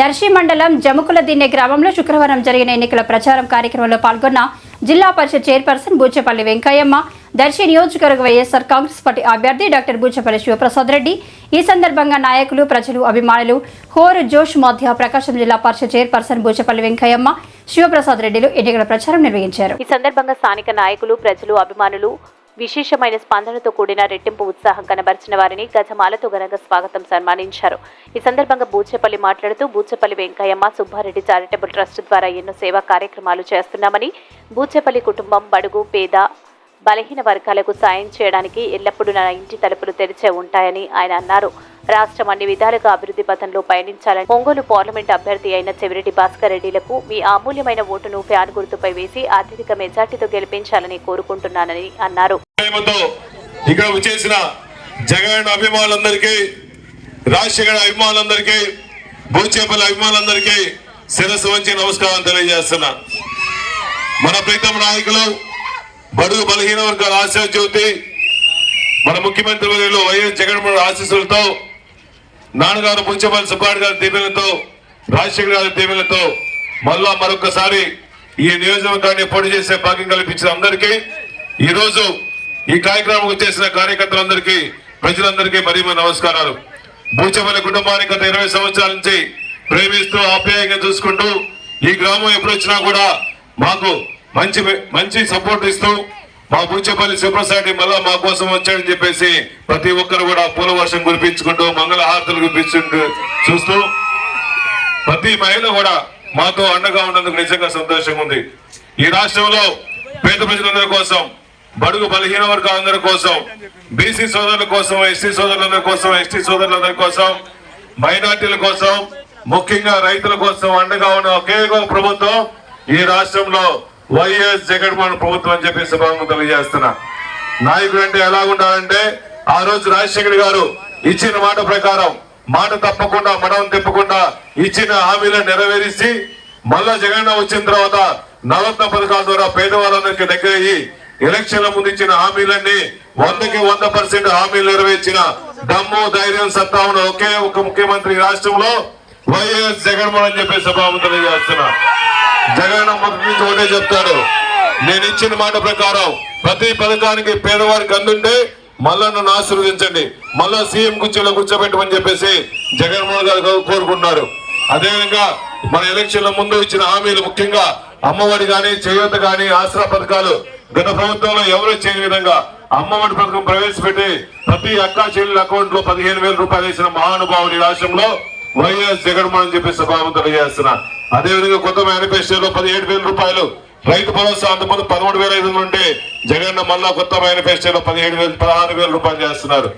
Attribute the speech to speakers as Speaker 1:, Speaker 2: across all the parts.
Speaker 1: Darsi మండలం జముకుల దిన్నె గ్రామంలో శుక్రవారం జరిగిన ఎన్నికల ప్రచారం కార్యక్రమంలో పాల్గొన్న జిల్లా పరిషత్ చైర్పర్సన్ బూచపల్లి వెంకయ్యమ్మ దర్శి నియోజకవర్గ వైఎస్ఆర్ కాంగ్రెస్ పార్టీ అభ్యర్థి డాక్టర్ బూచపల్లి శివప్రసాద్ రెడ్డి ఈ సందర్భంగా నాయకులు ప్రజలు అభిమానులు హోరు జోష్ మధ్య ప్రకాశం జిల్లా పరిషత్ చైర్పర్సన్ బూచపల్లి వెంకయ్యమ్మ శివప్రసాద్ రెడ్డిలు ఎన్నికల ప్రచారం నిర్వహించారు.
Speaker 2: ఈ సందర్భంగా స్థానిక నాయకులు ప్రజలు అభిమానులు విశేషమైన స్పందనతో కూడిన రెట్టింపు ఉత్సాహం కనబరిచిన వారిని గజమాలతో ఘనంగా స్వాగతం సన్మానించారు. ఈ సందర్భంగా బూచేపల్లి మాట్లాడుతూ బూచేపల్లి వెంకయ్యమ్మ సుబ్బారెడ్డి చారిటబుల్ ట్రస్ట్ ద్వారా ఎన్నో సేవా కార్యక్రమాలు చేస్తున్నామని బూచేపల్లి కుటుంబం బడుగు పేద బలహీన వర్గాలకు సాయం చేయడానికి ఎల్లప్పుడూ నా ఇంటి తలుపులు తెరిచే ఉంటాయని ఆయన అన్నారు. రాష్ట్రం అన్ని విధాలుగా అభివృద్ధి పథంలో పయనించాలని ఒంగోలు పార్లమెంట్ అభ్యర్థి అయిన చెవిరెడ్డి భాస్కర్ రెడ్డిలకు మీ అమూల్యమైన ఓటును ఫ్యాన్ గుర్తుపై వేసి అత్యధిక మెజార్టీతో గెలిపించాలని కోరుకుంటున్నానని అన్నారు.
Speaker 3: ఇక్కడ వచ్చేసిన జగన్ అభిమానులందరికీ రాజశేఖర అభిమానులందరికీ భూచేపల్లి అభిమానులందరికీ శిరస్సు వంచి నమస్కారం తెలియజేస్తున్నా. మన ప్రీతం నాయకులు బడుగు బలహీన వర్గాల ఆశా జ్యోతి మన ముఖ్యమంత్రి వర్యులు వైఎస్ జగన్మోహన్ ఆశీస్సులతో నాన్నగారు పుంచపల్లి సుబ్బారెడ్డి గారి దీవెనలతో రాజశేఖర్ గారి దీవెనలతో మళ్ళా మరొకసారి ఈ నియోజకవర్గాన్ని పోటీ చేసే భాగ్యం కల్పించిన అందరికీ ఈ రోజు ఈ కార్యక్రమం వచ్చేసిన కార్యకర్తలందరికీ ప్రజలందరికీ మరీ మరి నమస్కారాలు. బూచపల్లి కుటుంబానికి గత ఇరవై సంవత్సరాల నుంచి ప్రేమిస్తూ ఆప్యాయంగా చూసుకుంటూ ఈ గ్రామం ఎప్పుడు వచ్చినా కూడా మాకు మంచి మంచి సపోర్ట్ ఇస్తూ మా బూచపల్లి శివప్రసాద్ మళ్ళా మా కోసం వచ్చాడని చెప్పేసి ప్రతి ఒక్కరు కూడా పూల వర్షం కురిపించుకుంటూ మంగళ హారతులు కురిపించుకుంటూ చూస్తూ ప్రతి మహిళ కూడా మాతో అండగా ఉన్నందుకు నిజంగా సంతోషంగా ఉంది. ఈ రాష్ట్రంలో పేద ప్రజలందరి కోసం బడుగు బలహీన వర్గాలందరి కోసం బీసీ సోదరుల కోసం ఎస్టీ సోదరులందరి కోసం ఎస్టీ సోదరులందరి కోసం మైనార్టీల కోసం ముఖ్యంగా రైతుల కోసం అండగా ఉన్న ఒకే ఒక ప్రభుత్వం ఈ రాష్ట్రంలో వైఎస్ జగన్మోహన్ ప్రభుత్వం అని చెప్పి శుభాంగం తెలియజేస్తున్నా. నాయకుడు అంటే ఎలా ఉండాలంటే ఆ రోజు రాజశేఖర్ గారు ఇచ్చిన మాట ప్రకారం మాట తప్పకుండా మడం తిప్పకుండా ఇచ్చిన హామీలను నెరవేర్చి మళ్ళా జగన్ వచ్చిన తర్వాత నవరత్న పథకాల ద్వారా పేదవాళ్ళందరికీ దగ్గర అయ్యి ఎలక్షన్ల ముందు ఇచ్చిన హామీలన్నీ వందకి వంద పర్సెంట్ హామీలు నెరవేర్చిన దమ్ము ధైర్యం సత్తా ఉన్న ఒకే ఒక ముఖ్యమంత్రి రాష్ట్రంలో వైఎస్ జగన్మోహన్ అని చెప్పి సభాముఖం చేస్తున్నా జగన్ నుంచి ఒకటే చెప్తాడు. నేను ఇచ్చిన మాట ప్రకారం ప్రతి పథకానికి పేదవారికి అందుంటే మళ్ళా నన్ను ఆశీర్వదించండి. మళ్ళా సీఎం కుర్చీలో కూర్చోబెట్టమని చెప్పేసి జగన్మోహన్ గారు కోరుకుంటున్నారు. అదేవిధంగా మన ఎలక్షన్ల ముందు ఇచ్చిన హామీలు ముఖ్యంగా అమ్మఒడి కానీ చేయూత కానీ ఆసరా పథకాలు గత ప్రభుత్వంలో ఎవరు చేయని విధంగా అమ్మఒడి పథకం ప్రవేశపెట్టి ప్రతి అక్కా చెల్లెల అకౌంట్లో పదిహేను వేల రూపాయలు వేసిన మహానుభావుడు ఈ రాష్ట్రంలో వైఎస్ జగన్మోహన్ అని చెప్పి సభావం తెలియజేస్తున్నా అదేవిధంగా కొత్త మేనిఫెస్టోలో పదిహేడు వేల రూపాయలు రైతు భరోసా అంతకుముందు పదమూడు వేల ఐదు వందలు ఉంటే జగన్ మళ్ళా కొత్త మేనిఫెస్టోలో పదిహేడు వేలు పదహారు వేల రూపాయలు చేస్తున్నారు.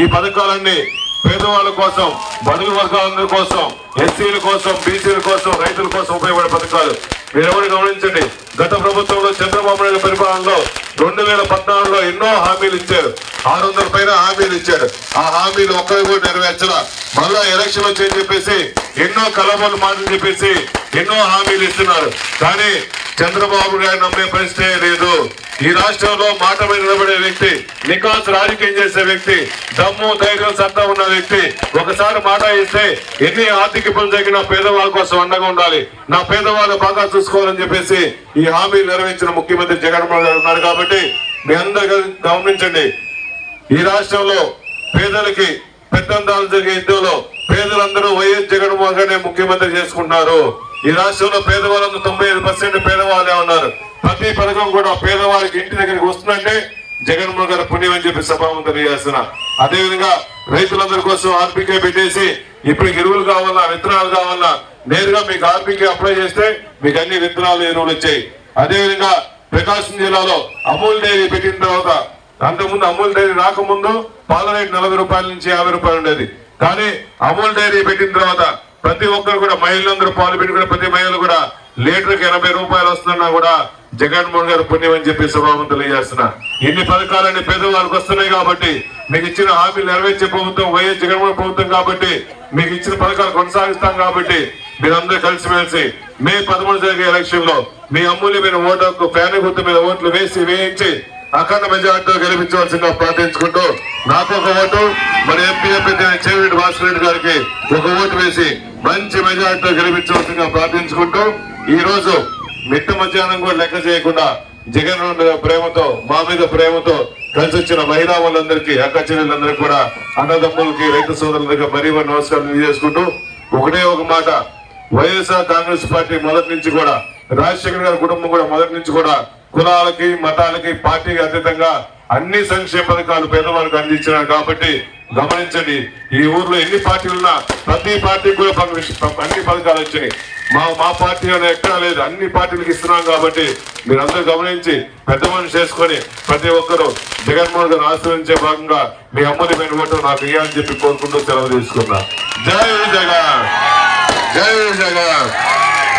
Speaker 3: ఈ పథకాలన్నీ పేదవాళ్ళ కోసం బడుగు వర్గాల కోసం ఎస్సీల కోసం బీసీల కోసం రైతుల కోసం ఉపయోగపడే పథకాలు. మీరు ఎవరు గమనించండి. గత ప్రభుత్వంలో చంద్రబాబు నాయుడు పరిపాలనలో రెండు వేల పద్నాలుగులో ఎన్నో హామీలు ఇచ్చారు. ఆరు వందల పైన హామీలు ఇచ్చాడు ఆ హామీలు ఒక్కరి కూడా నెరవేర్చలా. మళ్ళా ఎలక్షన్ వచ్చని చెప్పేసి ఎన్నో కలబోలు మాటలు చెప్పేసి ఎన్నో హామీలు ఇస్తున్నారు. కానీ చంద్రబాబు నాయుడు నమ్మే పరిస్థితే లేదు. ఈ రాష్ట్రంలో మాట మీద నిలబడే వ్యక్తి నికాస్ రాజకీయం చేసే వ్యక్తి దమ్ము ధైర్యం సత్తా ఉన్న వ్యక్తి ఒకసారి మాట ఇస్తే ఎన్ని ఆర్థిక ఇబ్బంది జరిగినా పేదవాళ్ళ కోసం అండగా ఉండాలి. నా పేదవాళ్ళు బాగా చూసుకోవాలని చెప్పేసి ఈ హామీ నెరవేర్చిన ముఖ్యమంత్రి జగన్మోహన్ గారు ఉన్నారు కాబట్టి మీ అందరు గమనించండి. ఈ రాష్ట్రంలో పేదలకి పెద్దందాలు జరిగే యుద్ధంలో పేదలందరూ వైఎస్ జగన్మోహన్ గారిని ముఖ్యమంత్రి చేసుకుంటున్నారు. ఈ రాష్ట్రంలో పేదవాళ్ళందరూ తొంభై ఐదు పర్సెంట్ పేదవాళ్ళే ఉన్నారు. ప్రతి పథకం కూడా పేదవారికి ఇంటి దగ్గరికి వస్తుందంటే జగన్మోహన్ గారు పుణ్యం అని చెప్పి సభాము తెలియజేస్తున్నా అదేవిధంగా రైతులందరి కోసం ఆర్పికే పెట్టేసి ఇప్పుడు ఎరువులు కావాలా విత్తనాలు కావాలా నేరుగా మీకు ఆర్పికే అప్లై చేస్తే మీకు అన్ని విత్తనాలు ఎరువులు వచ్చాయి. అదేవిధంగా ప్రకాశం జిల్లాలో అమూల్ డైరీ పెట్టిన తర్వాత అంతకుముందు అమూల్ డైరీ రాకముందు పాల రేటు నలభై రూపాయల నుంచి యాభై రూపాయలు ఉండేది. కానీ అమూల్ డైరీ పెట్టిన తర్వాత ప్రతి ఒక్కరు కూడా మహిళలందరూ పాలు పెట్టుకుని ప్రతి మహిళలు కూడా లీటర్కి ఎనభై రూపాయలు వస్తున్నా కూడా జగన్మోహన్ గారు పుణ్యం అని చెప్పి సభావం తెలియజేస్తున్నా. ఇన్ని పథకాలన్నీ పేదవాళ్ళకి వస్తున్నాయి కాబట్టి మీకు ఇచ్చిన హామీలు నెరవేర్చే ప్రభుత్వం వైఎస్ జగన్మోహన్ ప్రభుత్వం కాబట్టి మీకు ఇచ్చిన పథకాలు కొనసాగిస్తాం కాబట్టి మీరందరూ కలిసిమెలిసి మే పదమూడు జరిగే ఎలక్షన్లో మీ అమూల్యమైన ఓటు హక్కు ఫ్యాన్ గుర్తు మీద ఓట్లు వేసి వేయించి అఖండ మెజార్టీతో గెలిపించవలసిందిగా ప్రార్థించుకుంటూ నాకు ఒక ఓటు మరి ఎంపీ ఎంపీ అయిన చెవిరెడ్డి భాస్కర్ రెడ్డి గారికి ఒక ఓటు వేసి మంచి మెజార్టీతో గెలిపించవలసిందిగా ప్రార్థించుకుంటూ ఈ రోజు మిట్ట మధ్యాహ్నం కూడా లెక్క చేయకుండా జగన్ మీద ప్రేమతో మా మీద ప్రేమతో కలిసి వచ్చిన మహిళా వాళ్ళందరికీ అక్క చెల్లెళ్ళందరికీ కూడా అన్నదమ్ములకి రైతు సోదరులకి మరీ మరి నమస్కారం తెలియజేసుకుంటూ ఒకటే ఒక మాట. వైఎస్ఆర్ కాంగ్రెస్ పార్టీ మొదటి నుంచి కూడా రాజశేఖర్ గారి కుటుంబం కూడా మొదటి నుంచి కూడా కులాలకి మతాలకి పార్టీకి అతీతంగా అన్ని సంక్షేమ పథకాలు పేదవాళ్ళకి అందించినారు కాబట్టి గమనించండి ఈ ఊర్లో ఎన్ని పార్టీలు ఉన్నా ప్రతి పార్టీకి కూడా అన్ని పథకాలు వచ్చినాయి మా మా పార్టీ అనేది ఎక్కడా లేదు. అన్ని పార్టీలకు ఇస్తున్నాం కాబట్టి మీరందరూ గమనించి పెద్ద మనిషి చేసుకొని ప్రతి ఒక్కరూ జగన్మోహన్ గారు ఆశ్రయించే భాగంగా మీ అమ్మని ఓటు నాకు ఇవ్వాలని చెప్పి కోరుకుంటూ సెలవు తీసుకున్నా. జై జగన్! జై జగన్!